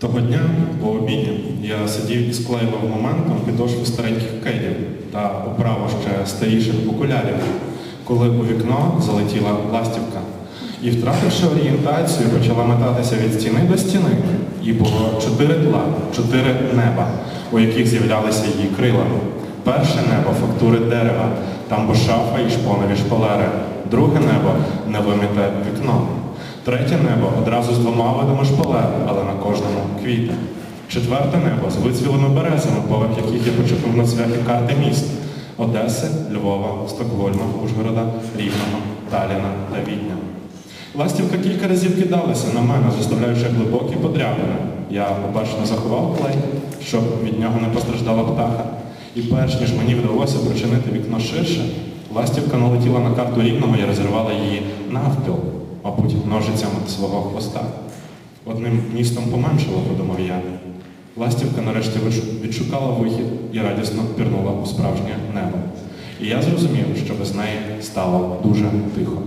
Того дня по обіді я сидів і склеював моментом підошви стареньких кедів та оправу ще старіших окулярів, коли у вікно залетіла ластівка. І, втративши орієнтацію, почала метатися від стіни до стіни. І було чотири тла, чотири неба, у яких з'являлися її крила. Перше небо фактури дерева, там бо шафа і шпонові шпалери. Друге небо невимите вікно. Третє небо одразу з двома видами шпалер, але на кожному квіти. Четверте небо з вицвілими березами, поверх яких я почепив на цвяхи карти міст Одеси, Львова, Стокгольма, Ужгорода, Рівного, Таліна та Відня. Ластівка кілька разів кидалася на мене, заставляючи глибокі подряпини. Я обачно заховав клей, щоб від нього не постраждала птаха. І перш ніж мені вдалося причинити вікно ширше, ластівка налетіла на карту рівного і розірвала її навпіл, мабуть, ножицями свого хвоста. Одним містом поменшало, подумав я. Ластівка нарешті відшукала вихід і радісно пірнула у справжнє небо. І я зрозумів, що без неї стало дуже тихо.